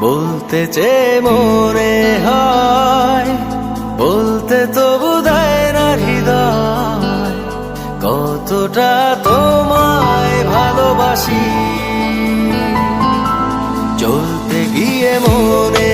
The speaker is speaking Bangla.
বলতে চে মনে হয়, বলতে তো বোধায় না হৃদয়, কতটা তোমায় ভালোবাসি। চলতে গিয়ে মনে